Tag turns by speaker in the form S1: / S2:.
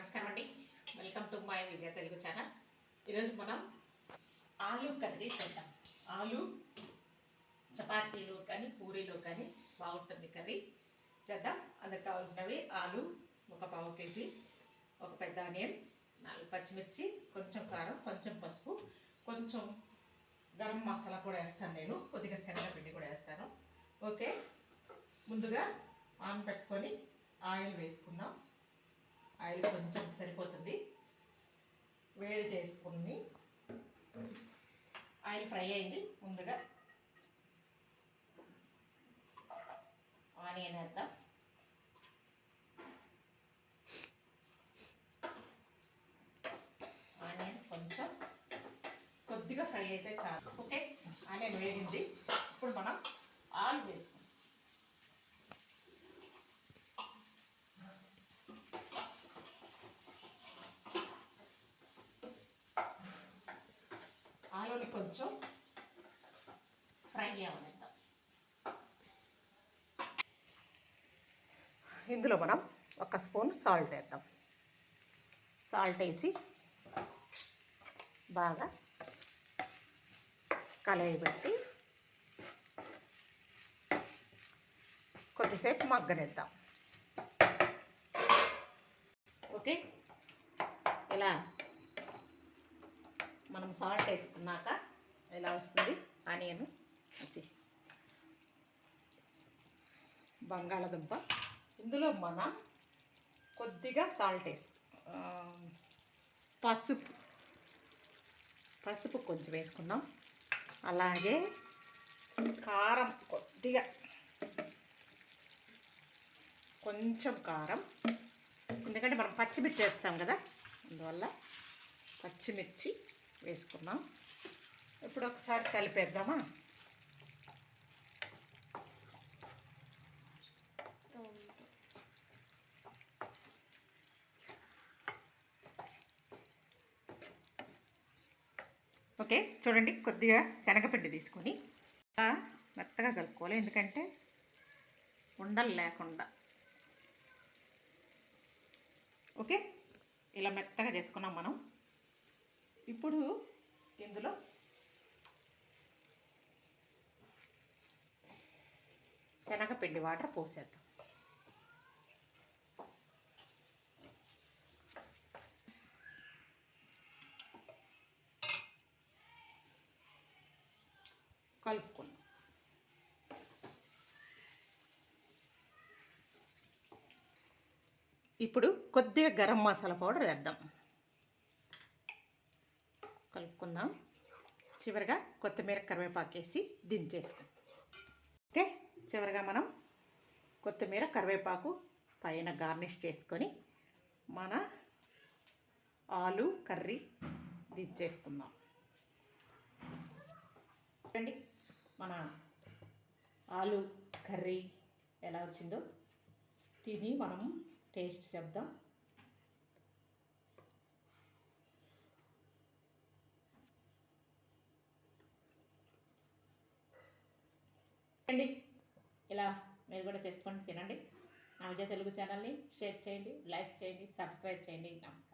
S1: నమస్కారం అండి. Welcome to my Vijaya Telugu channel ఈరోజు మనం ఆలు కర్రీ చేద్దాం. ఆలు చపాతీలో కానీ పూరీలో కానీ బాగుంటుంది కర్రీ. చేద్దాం. అందుకు కావాల్సినవి ఆలు ఒక పావు కేజీ ఒక పెద్ద ఆనియన్ నాలుగు పచ్చిమిర్చి కొంచెం కారం కొంచెం పసుపు కొంచెం గరం మసాలా కూడా వేస్తాను నేను. కొద్దిగా శనగపిండి కూడా వేస్తాను. ఓకే? ముందుగా ఆన్ పెట్టుకొని ఆయిల్ వేసుకుందాం. ఆయిల్ కొంచెం సరిపోతుంది. వేడి చేసుకుని ఆయిల్ ఫ్రై అయింది ముందుగా. ఆనియన్ వేద్దాం. ఆనియన్ కొంచెం కొద్దిగా ఫ్రై అయితే చాలు. ఓకే? ఆనియన్ వేగింది ఇప్పుడు మనం ఆలు వేసుకుందాం. ఆలుని కొంచెం ఫ్రై అవ్వనిద్దాం. ఇందులో మనం ఒక స్పూన్ సాల్ట్ వేద్దాం. సాల్ట్ వేసి బాగా కలయబెట్టి కొద్దిసేపు మగ్గనిద్దాం. ఓకే? ఇలా మనం సాల్ట్ వేసుకున్నాక ఇలా వస్తుంది? ఆనియన్. వచ్చి బంగాళదుంప. ఇందులో మనం కొద్దిగా సాల్ట్ వేసి పసుపు. పసుపు కొంచెం వేసుకుందాం. అలాగే కారం కొద్దిగా. కొంచెం కారం. ఎందుకంటే మనం పచ్చిమిర్చి వేస్తాం కదా. అందువల్ల పచ్చిమిర్చి వేసుకున్నాం ఇప్పుడు ఒకసారి కలిపేద్దామా? ఓకే చూడండి కొద్దిగా శనగపిండి తీసుకొని మెత్తగా కలుపుకోవాలి. ఎందుకంటే ఉండలు లేకుండా. ఓకే ఇలా మెత్తగా చేసుకున్నాం మనం. ఇప్పుడు ఇందులో శనగపిండి వాటర్ పోసేద్దాం. కలుపుకున్నాం ఇప్పుడు కొద్దిగా గరం మసాలా పౌడర్ వేద్దాం. కలుపుకుందాం. చివరిగా కొత్తిమీర కరివేపాకు వేసి దించేసుకుందాం ఓకే? చివరిగా మనం కొత్తిమీర కరివేపాకు పైన గార్నిష్ చేసుకొని మన ఆలు కర్రీ దించేసుకుందాం చూడండి మన ఆలు కర్రీ ఎలా వచ్చిందో తిని మనం టేస్ట్ చెప్దాం. అండి ఇలా మీరు కూడా చేసుకొని తినండి. నా విజయ తెలుగు ఛానల్ని షేర్ చేయండి లైక్ చేయండి సబ్స్క్రైబ్ చేయండి. నమస్కారం.